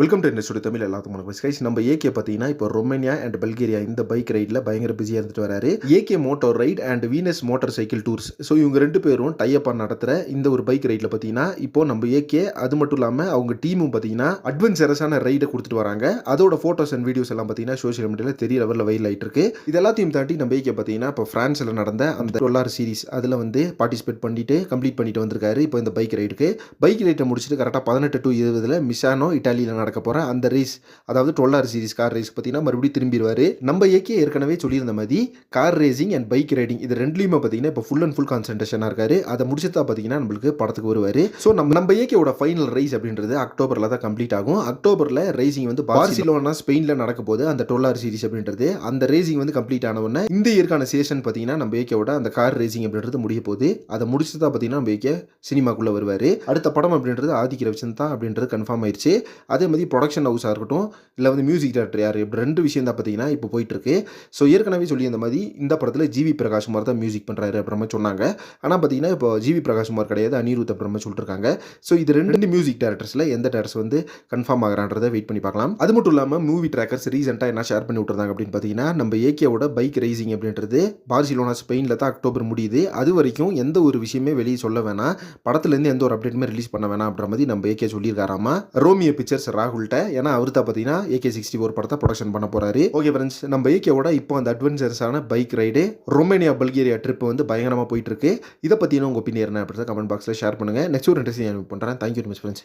Welcome to சொல்லி தமிழ் எல்லாத்துக்கும் வணக்கம். கைஸ் நம்ம ஏகே பார்த்தீங்கன்னா இப்போ ரொமேனியா அண்ட் பல்கேரியா இந்த பைக் ரைடில் பயங்கர பிஸியாக இருந்துட்டு வராரு. AK motor ride and Venus motor cycle tours so இவங்க ரெண்டு பேரும் டைப் நடத்துகிற இந்த ஒரு பைக் ரைடில் பார்த்தீங்கன்னா இப்போ நம்ம ஏகே அது மட்டும் இல்லாமல் அவங்க டீமும் பார்த்தீங்கன்னா அட்வென்ச்சரஸான ரைடை கொடுத்துட்டு வராங்க. அதோட ஃபோட்டோஸ் அண்ட் வீடியோஸ் எல்லாம் பார்த்தீங்கன்னா சோஷியல் மீடியாவில் தெரிய லெவலில் வெயில் ஆகிட்டு இருக்கு. இது எல்லாத்தையும் தாண்டி நம்ம ஏகே பார்த்தீங்கன்னா இப்போ ஃப்ரான்ஸில் நடந்த அந்த டொல்லார் சீரிஸ் அதில் வந்து பார்ட்டிசிபேட் பண்ணிட்டு கம்ப்ளீட் பண்ணிட்டு வந்திருக்காரு இப்போ இந்த பைக் ரைடுக்கு பைக் ரைட்டை முடிச்சுட்டு கரெக்டாக பதினெட்டு டு இருபதில் மிஷானோ இட்டாலியில் நடக்க போகிற அந்த ரேஸ் அதாவது டுவெல்லார் சீரிஸ் கார் ரேஸ் பார்த்தீங்கன்னா மறுபடியும் திரும்பிடுவார் நம்ம ஏகே ஏற்கனவே சொல்லியிருந்த மாதிரி car racing and bike riding இது ரெண்டுலையுமே பார்த்தீங்கன்னா இப்போ ஃபுல் அண்ட் ஃபுல் கான்சன்ட்ரேஷனாக இருக்காரு. அதை முடிச்சுட்டா பார்த்தீங்கன்னா நம்மளுக்கு படத்துக்கு வருவார். ஸோ நம்ம நம்ம ஏகேவோட ஃபைனல் ரேஸ் அப்படின்றது அக்டோபரில் தான் கம்ப்ளீட் ஆகும். அக்டோபரில் ரேசிங் வந்து பார்சிலோனா ஸ்பெயினில் நடக்க போகுது. அந்த டொல்லார் சீரிஸ் அப்படின்றது. அந்த ரேசிங் வந்து கம்ப்ளீட் ஆன உடனே இந்த இயற்கான சேஷன் பார்த்தீங்கன்னா நம்ம ஏகேவோட அந்த கார் ரேசிங் அப்படின்றது முடிய போகுது. அதை முடிச்சு தான் பார்த்தீங்கன்னா நம்ம ஏகே சினிமாக்குள்ளே வருவார். அடுத்த படம் அப்படின்றது ஆதிக்க ரவிச்சந்த் தான் அப்படின்றது கன்ஃபார்ம் ஆயிடுச்சு அதே மாதிரி ப்ரொடக்ஷன் ஹவுஸாக இருக்கட்டும் இல்லை வந்து மியூசிக் டேரக்டர் யார் இப்படி ரெண்டு விஷயம் தான் பார்த்தீங்கன்னா இப்போ போயிட்டுருக்கு. ஸோ ஏற்கனவே சொல்லி அந்த மாதிரி இந்த படத்தில் ஜிவி பிரகாஷ் குமார் தான் மியூசிக் பண்ணுறாரு அப்புறமா சொன்னாங்க. ஆனால் பார்த்தீங்கன்னா இப்போ ஜிவி பிரகாஷ் குமார் கிடையாது அனிருத் அப்புறமா சொல்லிட்டுருக்காங்க. ஸோ இது ரெண்டு மியூசிக் டேரக்டர்ஸில் எந்த டேரக்டர்ஸ் வந்து கன்ஃபார்ம் ஆகிறான்றதை வெயிட் பண்ணி பார்க்கலாம். அது மட்டும் இல்லாமல் மூவி ட்ராக்கர்ஸ் ரீசெண்டாக என்ன ஷேர் பண்ணி விட்டுருந்தாங்க அப்படின்னு பார்த்தீங்கன்னா நம்ம ஏகேவோட பைக் ரைசிங் அப்படின்றது பார்சிலோனா ஸ்பெயினில் தான் அக்டோபர் முடியுது. அது வரைக்கும் எந்த ஒரு விஷயமே வெளியே சொல்ல வேணாம். படத்துலேருந்து எந்த ஒரு அப்டேட்டுமே ரிலீஸ் பண்ண வேணாம் அப்படின்ற மாதிரி நம்ம ஏகே சொல்லியிருக்காராமா? ரோமியோ பிக்சர்ஸ் ரா? ராகுல்கிட்ட. ஏன்னா அவர் தான் பார்த்தீங்கன்னா ஏகே சிக்ஸ்டி ஃபோர் படத்தை ப்ரொடக்ஷன் பண்ண போகிறாரு ஓகே ஃப்ரெண்ட்ஸ் நம்ம ஏகேவோட இப்போ அந்த அட்வென்ச்சர்ஸான bike ride Romania Bulgaria trip வந்து பயங்கரமாக போயிட்டு இருக்கு. இதை பற்றின உங்கள் ஒப்பீனியர் என்ன அப்படின்றத கமெண்ட் பாக்ஸில் ஷேர் பண்ணுங்கள் நெக்ஸ்ட் ஒரு இன்ட்ரெஸ்டிங் பண்ணுறேன் தேங்க்யூ மச் ஃப்ரெண்ட்ஸ்